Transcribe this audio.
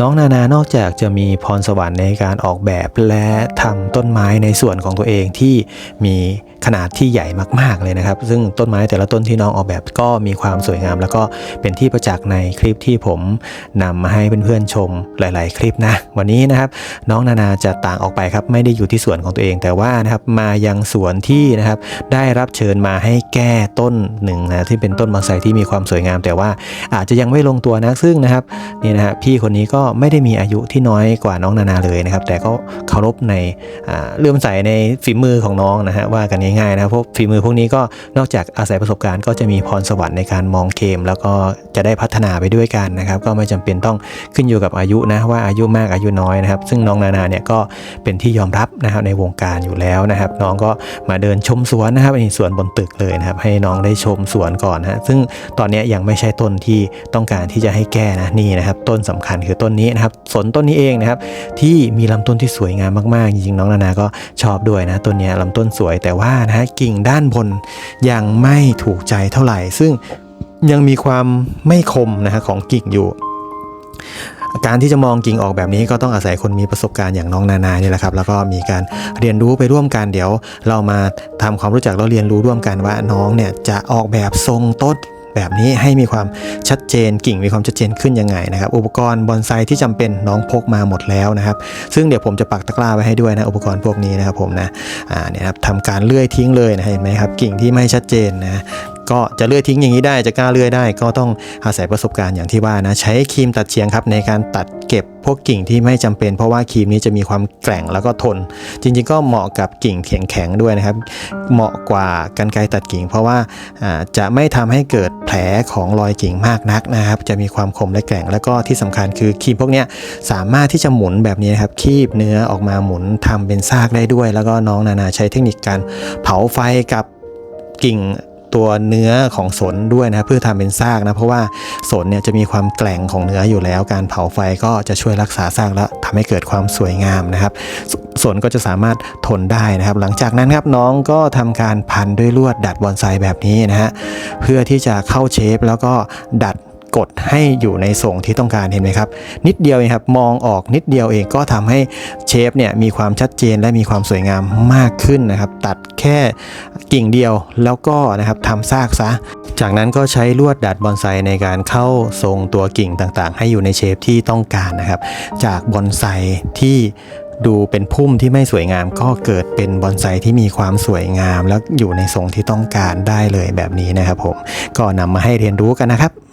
น้องนานานอกจากจะมีพรสวรรค์ในการออกแบบและทำต้นไม้ในส่วนของตัวเองที่มีขนาดที่ใหญ่มากๆเลยนะครับ ซึ่งต้นไม้แต่ละต้นที่น้องออกแบบก็มีความสวยงาม แล้วก็เป็นที่ประจักษ์ในคลิปที่ผมนำมาให้เพื่อนๆชมหลาย ๆ คลิปนะ วันนี้นะครับ น้องนานาจะต่างออกไปครับ ไม่ได้อยู่ที่สวนของตัวเองแต่ว่านะครับมายังสวนที่นะครับ ได้รับเชิญมาให้แก้ต้นหนึ่งนะที่เป็นต้นบอนไซที่มีความสวยงาม แต่ว่าอาจจะยังไม่ลงตัวนะซึ่งนะครับนี่นะฮะพี่คนนี้ก็ไม่ได้มีอายุที่น้อยกว่าน้องนานาเลยนะครับ แต่ก็เคารพในเลื่อมใสในฝีมือของน้องนะฮะว่ากันง่ายๆนะพวกฝีมือพวกนี้ก็นอกจากอาศัยประสบการณ์ก็จะมีพรสวรรค์ในการมองเกม แล้วก็จะได้พัฒนาไปด้วยกันนะครับ ก็ไม่จำเป็นต้องขึ้นอยู่กับอายุนะว่าอายุมากอายุน้อยนะครับ ซึ่งน้องนานาเนี่ยก็เป็นที่ยอมรับนะครับในวงการอยู่แล้วนะครับ น้องก็มาเดินชมสวนนะครับนี่สวนบนตึกเลยนะครับ ให้น้องได้ชมสวนก่อนนะฮะซึ่งตอนนี้ยังไม่ใช่ต้นที่ต้องการที่จะให้แก้นะนี่นะครับ ต้นสำคัญคือต้นนี้นะครับสนต้นนี้เองนะครับที่มีลำต้นที่สวยงามมากๆจริงๆน้องนานาก็ชอบด้วยนะต้นนี้ลำต้นสวยแต่ว่านะฮะกิ่งด้านบนยังไม่ถูกใจเท่าไหร่ ซึ่งยังมีความไม่คมนะฮะของกิ่งอยู่การที่จะมองกิ่งออกแบบนี้ก็ต้องอาศัยคนมีประสบการณ์อย่างน้องนานานี่แหละครับ แล้วก็มีการเรียนรู้ไปร่วมกันเดี๋ยว เรามาทำความรู้จักแล้วเรียนรู้ร่วมกันว่าน้องเนี่ยจะออกแบบทรงต้น แบบนี้ให้มีความชัดเจนกิ่งมีความชัดเจนขึ้นยังไงนะครับ อุปกรณ์บอนไซที่จำเป็นน้องพกมาหมดแล้วนะครับ ซึ่งเดี๋ยวผมจะปักตะกร้าไว้ให้ด้วยนะอุปกรณ์พวกนี้นะครับผมนะอ่าเนี่ยครับทำการเลื่อยทิ้งเลยนะเห็นไหมครับกิ่งที่ไม่ชัดเจนนะก็จะเลื่อยทิ้งอย่างนี้ได้จะกล้าเลื่อยได้ ก็ต้องอาศัยประสบการณ์อย่างที่ว่านะใช้ครีมตัดเฉียงครับในการตัดเก็บพวกกิ่งที่ไม่จำเป็น เพราะว่าครีมนี้จะมีความแกร่งแล้วก็ทน จริงๆ ก็เหมาะกับกิ่งแข็งๆด้วยนะครับ เหมาะกว่ากันไกรตัดกิ่ง เพราะว่าจะไม่ทำให้เกิดแผลของรอยกิ่งมากนักนะครับ จะมีความคมและแกร่ง แล้วก็ที่สำคัญคือครีมพวกนี้สามารถที่จะหมุนแบบนี้นะครับคีบเนื้อออกมาหมุนทำเป็นซากได้ด้วย แล้วก็น้องนานาใช้เทคนิคการเผาไฟกับกิ่ง ตัวเนื้อของสนด้วยนะครับเพื่อทำเป็นซากนะเพราะว่าสนเนี่ยจะมีความแกร่งของเนื้ออยู่แล้ว การเผาไฟก็จะช่วยรักษาซากและทำให้เกิดความสวยงามนะครับสสนก็จะสามารถทนได้นะครับ หลังจากนั้นครับน้องก็ทำการพันด้วยลวดดัดบอนไซแบบนี้นะฮะเพื่อที่จะเข้าเชฟแล้วก็ดัด กดให้อยู่ในทรงที่ต้องการเห็นไหมครับ นิดเดียวเองครับมองออกนิดเดียวเองก็ทำให้เชฟเนี่ยมีความชัดเจนและมีความสวยงามมากขึ้นนะครับ ตัดแค่กิ่งเดียวแล้วก็นะครับทำซากซะ จากนั้นก็ใช้ลวดดัดบอนไซในการเข้าทรงตัวกิ่งต่างๆ ให้อยู่ในเชฟที่ต้องการนะครับ จากบอนไซที่ดูเป็นพุ่มที่ไม่สวยงามก็เกิดเป็นบอนไซที่มีความสวยงาม แล้วอยู่ในทรงที่ต้องการได้เลยแบบนี้นะครับผมก็นำมาให้เรียนรู้กันนะครับ